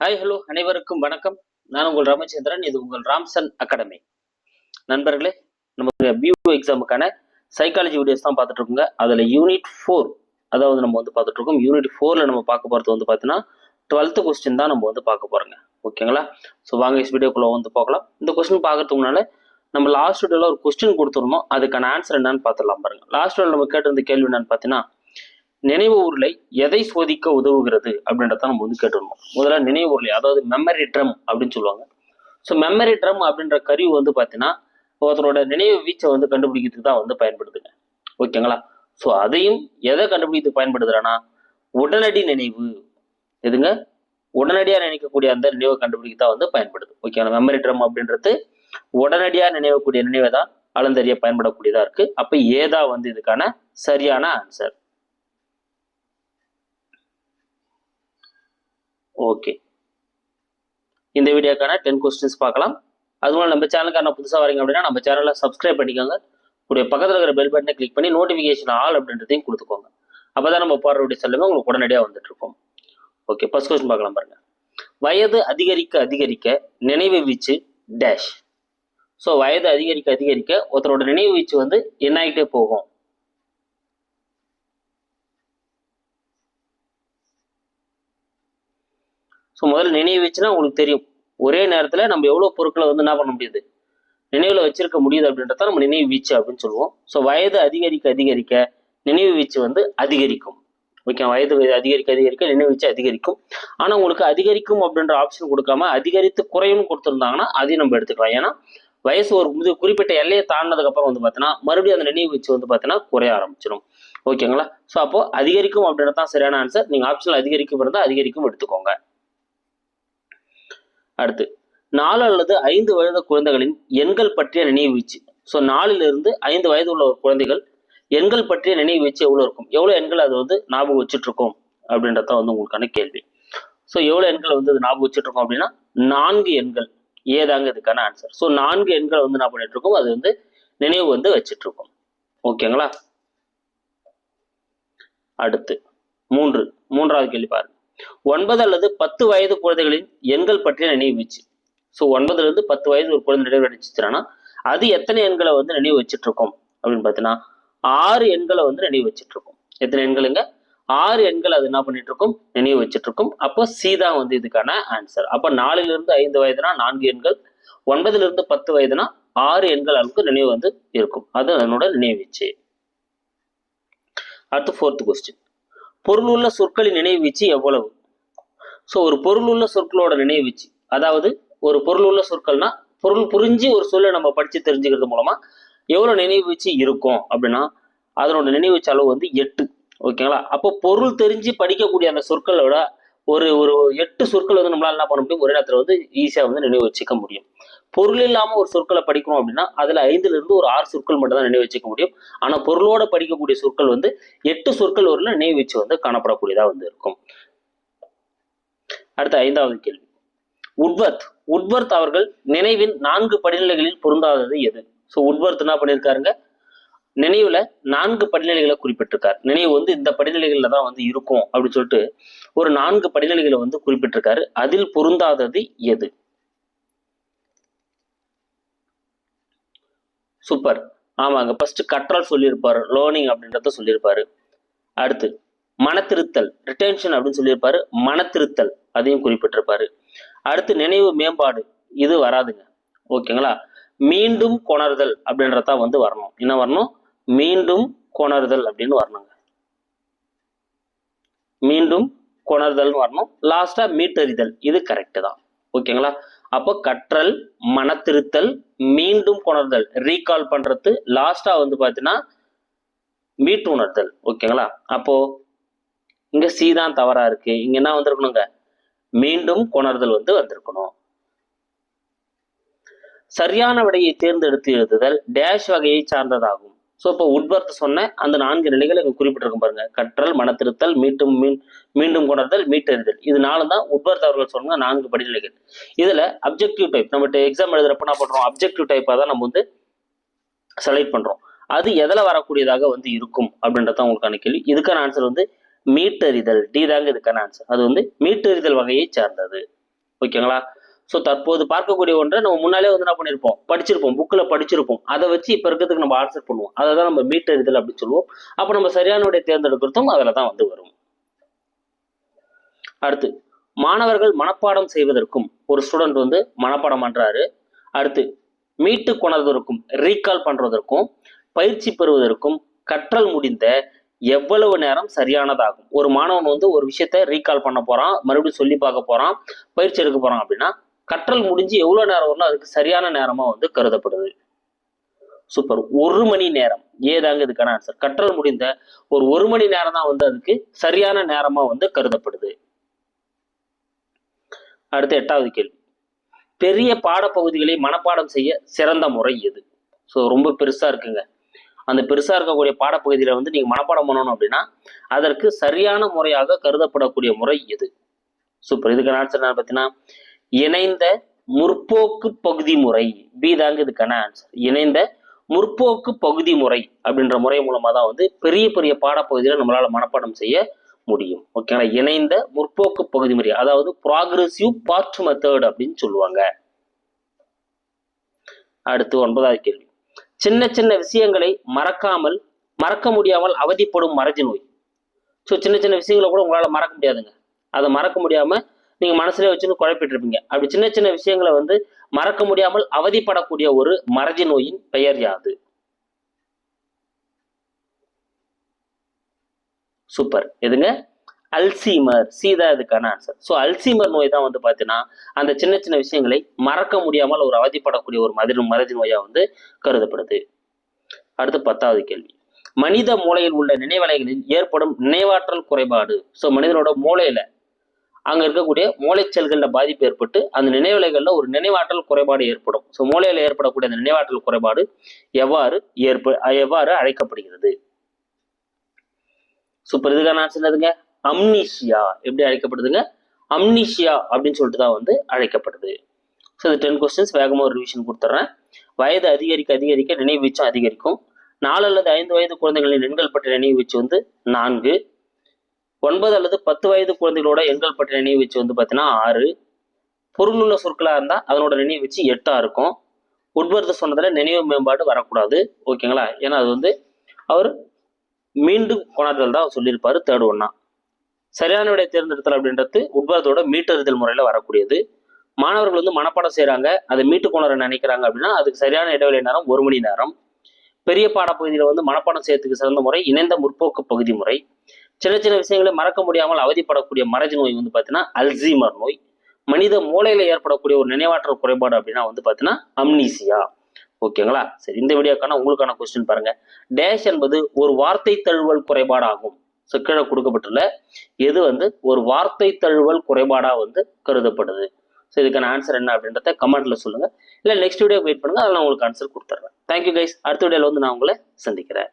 Hi hello அனைவருக்கும் வணக்கம். நான் உங்கள் ரமச்சந்திரன். இது உங்கள் ராம்சன் அகாடமி. நண்பர்களே நம்ம பியூ எக்ஸாமுக்கான சைக்காலஜி வீடியோஸ் தான் பார்த்துட்டு இருக்கோங்க அதில் யூனிட் ஃபோர் அதாவது நம்ம வந்து பார்த்துட்டு இருக்கோம் யூனிட் ஃபோரில் நம்ம பார்க்க போகிறது வந்து பார்த்தீங்கன்னா டுவெல்த்து கொஸ்டின் தான் நம்ம வந்து பார்க்க போகிறோங்க ஓகேங்களா? ஸோ வாங்க இஸ் வீடியோக்குள்ளே வந்து பார்க்கலாம் இந்த கொஸ்டின் பார்க்கறதுக்கு முன்னால நம்ம லாஸ்ட் வீடியோவில் ஒரு கொஸ்டின் கொடுத்துருந்தோம் அதுக்கான ஆன்சர் என்னன்னு பார்த்துடலாம் பாருங்க. லாஸ்ட் வீடியோவில் நம்ம கேட்டிருந்த கேள்வி என்னன்னு பார்த்தீங்கன்னா நினைவு உருளை எதை சோதிக்க உதவுகிறது அப்படின்றத நம்ம வந்து கேட்டிருந்தோம். முதல்ல நினைவு உருளை அதாவது மெமரி ட்ரம் அப்படின்னு சொல்லுவாங்க. ஸோ மெமரி ட்ரம் அப்படின்ற கருவி வந்து பார்த்தீங்கன்னா ஒருத்தரோட நினைவு வீச்சை வந்து கண்டுபிடிக்கிறதுக்கு தான் வந்து பயன்படுத்துங்க ஓகேங்களா ஸோ அதையும் எதை கண்டுபிடிக்கிறதுக்கு பயன்படுத்துகிறேன்னா உடனடி நினைவு எதுங்க? உடனடியாக நினைக்கக்கூடிய அந்த நினைவை கண்டுபிடிக்க தான் வந்து பயன்படுது. ஓகேங்களா மெமரி ட்ரம் அப்படின்றது உடனடியாக நினைவக்கூடிய நினைவை தான் அளந்தறிய பயன்படக்கூடியதாக இருக்குது அப்போ ஏதா வந்து இதுக்கான சரியான ஆன்சர் ஓகே இந்த வீடியோக்கான டென் கொஸ்டின்ஸ் பார்க்கலாம். அதுமாதிரி நம்ம சேனலுக்கான புதுசாக வரீங்க அப்படின்னா நம்ம சேனலை சப்ஸ்கிரைப் பண்ணிக்கோங்க. உடைய பக்கத்தில் இருக்கிற பெல் பட்டனை கிளிக் பண்ணி நோட்டிஃபிகேஷன் ஆல் அப்படின்றதையும் கொடுத்துக்கோங்க. அப்போ தான் நம்ம போடுற வீடியோ செல்லுமே உங்களுக்கு உடனடியாக வந்துட்டுருக்கோம் ஓகே ஃபஸ்ட் கொஸ்டின் பார்க்கலாம் பாருங்கள் வயது அதிகரிக்க அதிகரிக்க நினைவு வீச்சு டேஷ் ஸோ வயது அதிகரிக்க அதிகரிக்க ஒருத்தரோட நினைவு வீச்சு வந்து என்ன ஆகிட்டே போகும். ஸோ முதல்ல நினைவு வச்சுன்னா உங்களுக்கு தெரியும். ஒரே நேரத்தில் நம்ம எவ்வளோ பொருட்களை வந்து என்ன பண்ண முடியுது? நினைவில் வச்சிருக்க முடியுது அப்படின்றத நம்ம நினைவு வீச்சு அப்படின்னு சொல்லுவோம். ஸோ வயது அதிகரிக்க அதிகரிக்க நினைவு வீச்சு வந்து அதிகரிக்கும். ஓகே வயது அதிகரிக்க அதிகரிக்க நினைவு வீச்சு அதிகரிக்கும். ஆனால் உங்களுக்கு அதிகரிக்கும் அப்படின்ற ஆப்ஷன் கொடுக்காம அதிகரித்து குறையும் கொடுத்துருந்தாங்கன்னா அதையும் நம்ம எடுத்துக்கலாம். ஏன்னா வயசு ஒரு முது குறிப்பிட்ட எல்லையை தாண்டினதுக்கப்புறம் வந்து பார்த்தீங்கன்னா மறுபடியும் அந்த நினைவு வீச்சு வந்து பார்த்தீங்கன்னா குறைய ஆரம்பிச்சிடும் ஓகேங்களா ஸோ அப்போ அதிகரிக்கும் அப்படின்றது தான் சரியான ஆன்சர் நீங்கள் ஆப்ஷனில் அதிகரிக்கும் இருந்தால் அதிகரிக்கும் எடுத்துக்கோங்க. அடுத்து நாலு அல்லது ஐந்து வயது குழந்தைகளின் எண்கள் பற்றிய நினைவு வீச்சு. ஸோ நாலிலிருந்து ஐந்து வயது உள்ள ஒரு குழந்தைகள் எண்கள் பற்றிய நினைவு வீச்சு எவ்வளோ இருக்கும்? எவ்வளோ எண்கள் அது வந்து ஞாபகம் வச்சுட்டு இருக்கோம் அப்படின்றத வந்து உங்களுக்கான கேள்வி. ஸோ எவ்வளோ எண்கள் வந்து அது ஞாபகம் வச்சுட்டு இருக்கோம் அப்படின்னா நான்கு எண்கள். ஏதாங்க இதுக்கான ஆன்சர் ஸோ நான்கு எண்களை வந்து நான் பண்ணிட்டு இருக்கோம் அது வந்து நினைவு வந்து வச்சுட்டு இருக்கோம் ஓகேங்களா அடுத்து மூன்று. மூன்றாவது கேள்வி பாருங்க. ஒன்பது அல்லது பத்து வயது குழந்தைகளின் எண்கள் பற்றிய நினைவு வீச்சு. ஸோ ஒன்பதுல இருந்து பத்து வயது ஒரு குழந்தை நினைவு அடிச்சுச்சுன்னா அது எத்தனை எண்களை வந்து நினைவு வச்சுட்டு இருக்கோம் அப்படின்னு பார்த்தீங்கன்னா ஆறு எண்களை வந்து நினைவு வச்சுட்டு இருக்கோம் எத்தனை எண்களுங்க ஆறு எண்கள் அது என்ன பண்ணிட்டு இருக்கும் நினைவு வச்சுட்டு இருக்கும் அப்போ சி தான் வந்து இதுக்கான ஆன்சர் அப்போ நாலுல இருந்து ஐந்து வயதுனா நான்கு எண்கள் ஒன்பதுல இருந்து பத்து வயதுனா ஆறு எண்கள் அளவுக்கு நினைவு வந்து இருக்கும். அது அதனோட நினைவு வீச்சு. அடுத்து ஃபோர்த் கொஸ்டின் பொருள் உள்ள சொற்களின் நினைவு வீச்சு எவ்வளவு? ஸோ ஒரு பொருள் உள்ள சொற்களோட நினைவு வீச்சு. அதாவது ஒரு பொருள் உள்ள சொற்கள்னா பொருள் புரிஞ்சு ஒரு சொல்லை நம்ம படித்து தெரிஞ்சுக்கிறது மூலமாக எவ்வளோ நினைவு இருக்கும் அப்படின்னா அதனோட நினைவு அளவு வந்து எட்டு. ஓகேங்களா அப்போ பொருள் தெரிஞ்சு படிக்கக்கூடிய அந்த சொற்களோட ஒரு ஒரு எட்டு சொற்கள் வந்து நம்மளால என்ன பண்ண முடியும்? ஒரே நேரத்தில் வந்து ஈஸியாக வந்து நினைவு வச்சுக்க முடியும். பொருள் இல்லாம ஒரு சொற்களை படிக்கிறோம் அப்படின்னா அதுல ஐந்துல இருந்து ஒரு ஆறு சொற்கள் மட்டும் தான் நினைவு வச்சுக்க முடியும். ஆனால் பொருளோட படிக்கக்கூடிய சொற்கள் வந்து எட்டு சொற்கள் வரல நினைவு வச்சு வந்து காணப்படக்கூடியதா வந்து இருக்கும். அடுத்த ஐந்தாவது கேள்வி. உட்வர்த். உட்வர்த் அவர்கள் நினைவின் நான்கு படிநிலைகளில் பொருந்தாதது எது? ஸோ உட்வர்த் என்ன பண்ணியிருக்காருங்க? நினைவுல நான்கு படிநிலைகளை குறிப்பிட்டிருக்காரு. நினைவு வந்து இந்த படிநிலைகள்ல தான் வந்து இருக்கும் அப்படின்னு சொல்லிட்டு ஒரு நான்கு படிநிலைகளை வந்து குறிப்பிட்டிருக்காரு. அதில் பொருந்தாதது எது? சூப்பர். ஆமாங்க. ஃபர்ஸ்ட் கற்றல் சொல்லியிருப்பார். லேர்னிங் அப்படின்றத சொல்லியிருப்பாரு. அடுத்து மனத்திருத்தல் ரிட்டென்ஷன் அப்படின்னு சொல்லியிருப்பாரு. மனத்திருத்தல் அதையும் குறிப்பிட்டிருப்பாரு. அடுத்து நினைவு மேம்பாடு. இது வராதுங்க. ஓகேங்களா? மீண்டும் கொணர்தல் அப்படின்றதா வந்து வரணும். என்ன வரணும்? மீண்டும் கொணர்தல் அப்படின்னு வரணுங்க. மீண்டும் கொணர்தல்னு வரணும். லாஸ்டா மீட்டறிதல். இது கரெக்ட் தான். ஓகேங்களா? அப்போ கற்றல் மனத்திருத்தல் மீண்டும் கொணர்தல் ரீகால் பண்றது லாஸ்டா வந்து பார்த்தீங்கன்னா மீட்டு உணர்தல். ஓகேங்களா? அப்போ இங்க சி தான் தவறா இருக்கு. இங்க என்ன வந்திருக்கணுங்க? மீண்டும் கொணர்தல் வந்து வந்திருக்கணும். சரியான விடையை தேர்ந்தெடுத்து எழுதுதல் டேஷ் வகையை சார்ந்ததாகும். ஸோ இப்போ உட்வர்த்து சொன்ன அந்த நான்கு நிலைகள் இங்கே குறிப்பிட்டிருக்கும் பாருங்க. கற்றல் மனத்திருத்தல் மீட்டும் மீன் மீண்டும் கொணர்தல் மீட்டெறிதல். இது நாலு தான் உட்பர்த் அவர்கள் சொன்ன நான்கு படிநிலைகள். இதில் அப்ஜெக்டிவ் டைப் நம்ம எக்ஸாம் எழுதுறப்ப என்ன பண்ணுறோம் அப்ஜெக்டிவ் டைப்பாக தான் நம்ம வந்து செலக்ட் பண்ணுறோம் அது எதில் வரக்கூடியதாக வந்து இருக்கும் அப்படின்றத உங்களுக்கான கேள்வி. இதுக்கான ஆன்சர் வந்து மீட்டறிதல். டி தாங்க இதுக்கான ஆன்சர் அது வந்து மீட்டறிதல் வகையை சார்ந்தது. ஓகேங்களா? ஸோ தற்போது பார்க்கக்கூடிய ஒன்றை நம்ம முன்னாலே வந்து என்ன பண்ணியிருப்போம் படிச்சிருப்போம். புக்கில் படிச்சிருப்போம். அதை வச்சு இப்போ இருக்கிறதுக்கு நம்ம ஆன்சர் பண்ணுவோம். அதை தான் நம்ம மீட்டறிதல் அப்படின்னு சொல்லுவோம். அப்போ நம்ம சரியான விடை தேர்ந்தெடுக்கிறதும் அதில் தான் வந்து வரும். அடுத்து மாணவர்கள் மனப்பாடம் செய்வதற்கும் ஒரு ஸ்டூடெண்ட் வந்து மனப்பாடம் பண்றாரு. அடுத்து மீட்டு கொணர்வதற்கும் ரீகால் பண்றதற்கும் பயிற்சி பெறுவதற்கும் கற்றல் முடிந்த எவ்வளவு நேரம் சரியானதாகும்? ஒரு மாணவன் வந்து ஒரு விஷயத்த ரீகால் பண்ண போறான் மறுபடியும் சொல்லி பார்க்க போறான் பயிற்சி எடுக்க போறான் அப்படின்னா கற்றல் முடிஞ்சு எவ்வளவு நேரம் வரணும் அதுக்கு சரியான நேரமா வந்து கருதப்படுது. சூப்பர். ஒரு மணி நேரம். ஏதாங்க இதுக்கான ஆன்சர் கற்றல் முடிந்த ஒரு ஒரு மணி நேரம் தான் வந்து அதுக்கு சரியான நேரமா வந்து கருதப்படுது. அடுத்து எட்டாவது கேள்வி. பெரிய பாடப்பகுதிகளை மனப்பாடம் செய்ய சிறந்த முறை எது? ஸோ ரொம்ப பெருசா இருக்குங்க. அந்த பெருசா இருக்கக்கூடிய பாடப்பகுதியில வந்து நீங்க மனப்பாடம் பண்ணணும் அப்படின்னா அதற்கு சரியான முறையாக கருதப்படக்கூடிய முறை எது? சூப்பர். இதுக்கான ஆன்சர் என்ன பார்த்தீங்கன்னா இணைந்த முற்போக்கு பகுதி முறை. பி தாங்க இதுக்கான ஆன்சர் இணைந்த முற்போக்கு பகுதி முறை அப்படின்ற முறை மூலமா தான் வந்து பெரிய பெரிய பாடப்பகுதியில நம்மளால மனப்பாடம் செய்ய முடியும். ஓகேங்களா இணைந்த முற்போக்கு பகுதி முறை அதாவது ப்ராக்ரெசிவ் பார்ட் மெத்தட் அப்படின்னு சொல்லுவாங்க. அடுத்து ஒன்பதாவது கேள்வி. சின்ன சின்ன விஷயங்களை மறக்காமல் மறக்க முடியாமல் அவதிப்படும் மறதி நோய். ஸோ சின்ன சின்ன விஷயங்களை கூட உங்களால் மறக்க முடியாதுங்க. அதை மறக்க முடியாமல் நீங்க மனசுலேயே வச்சுன்னு குழப்பிட்டு இருப்பீங்க அப்படி சின்ன சின்ன விஷயங்களை வந்து மறக்க முடியாமல் அவதிப்படக்கூடிய ஒரு மறதி நோயின் பெயர் யாது? சூப்பர். எதுங்க? அல்சீமர். சீதா இதுக்கான ஆன்சர் ஸோ அல்சீமர் நோய் தான் வந்து பார்த்தீங்கன்னா அந்த சின்ன சின்ன விஷயங்களை மறக்க முடியாமல் ஒரு அவதிப்படக்கூடிய ஒரு மதி மறதி நோயா வந்து கருதப்படுது. அடுத்து பத்தாவது கேள்வி. மனித மூளையில் உள்ள நினைவலைகளில் ஏற்படும் நினைவாற்றல் குறைபாடு. ஸோ மனிதனோட மூளையில அங்க இருக்கக்கூடிய மூளைச்செல்கள்ல பாதிப்பு ஏற்பட்டு அந்த நினைவுலைகளில் ஒரு நினைவாற்றல் குறைபாடு ஏற்படும். ஸோ மூளையில ஏற்படக்கூடிய அந்த நினைவாற்றல் குறைபாடு எவ்வாறு ஏற்ப எவ்வாறு அழைக்கப்படுகிறது? சூப்பர் இதுக்கான நான் சொன்னதுங்க அம்னிஷியா எப்படி அழைக்கப்படுதுங்க? அம்னிஷியா அப்படின்னு சொல்லிட்டு தான் வந்து அழைக்கப்படுது. ஸோ இது டென் கொஸ்டின்ஸ் வேகமாக ஒரு ரிவிஷன் கொடுத்துட்றேன். வயது அதிகரிக்க அதிகரிக்க நினைவு வீச்சும் அதிகரிக்கும். நாலு அல்லது ஐந்து வயது குழந்தைகளின் எண்கள் பற்றிய நினைவு வீச்சு வந்து நான்கு. ஒன்பது அல்லது பத்து வயது குழந்தைகளோட எண்கள் பற்றிய நினைவு வந்து பார்த்தீங்கன்னா ஆறு. பொருளுள்ள சொற்களாக இருந்தால் அதனோட நினைவு வீச்சு எட்டாக இருக்கும். உட்வர்த்த சொன்னதுல நினைவு மேம்பாடு வரக்கூடாது. ஓகேங்களா? ஏன்னா அது வந்து அவர் மீண்டும் கொண்டாடுதல் தான் சொல்லியிருப்பார் தேர்ட் ஒன்னா சரியான விடை தேர்ந்தெடுத்தல் அப்படின்றது உட்பரத்தோட மீட்டறிதல் முறையில் வரக்கூடியது. மாணவர்கள் வந்து மனப்பாடம் செய்கிறாங்க அதை மீட்டு கொணர நினைக்கிறாங்க அப்படின்னா அதுக்கு சரியான இடைவெளி நேரம் ஒரு மணி நேரம். பெரிய பாடப்பகுதியில் வந்து மனப்பாடம் செய்யறதுக்கு சிறந்த முறை இணைந்த முற்போக்கு பகுதி முறை. சின்ன சின்ன விஷயங்களை மறக்க முடியாமல் அவதிப்படக்கூடிய மறதி நோய் வந்து பார்த்தீங்கன்னா அல்சீமர் நோய். மனித மூளையில ஏற்படக்கூடிய ஒரு நினைவாற்றல் குறைபாடு அப்படின்னா வந்து பார்த்தீங்கன்னா அம்னீசியா ஓகேங்களா? சரி இந்த வீடியோக்கான உங்களுக்கான கொஸ்டின் பாருங்க. டேஷ் என்பது ஒரு வார்த்தை தழுவல் குறைபாடாகும். ஸோ கீழே கொடுக்கப்பட்டுள்ள எது வந்து ஒரு வார்த்தை தழுவல் குறைபாடாக வந்து கருதப்படுது. ஸோ இதுக்கான ஆன்சர் என்ன அப்படின்றத கமெண்ட்ல சொல்லுங்க. இல்லை நெக்ஸ்ட் வீடியோ வெயிட் பண்ணுங்க. அதில் நான் உங்களுக்கு ஆன்சர் கொடுத்துட்றேன் தேங்க்யூ கைஸ் அடுத்த வீடியோவில் வந்து நான் உங்களை சந்திக்கிறேன்.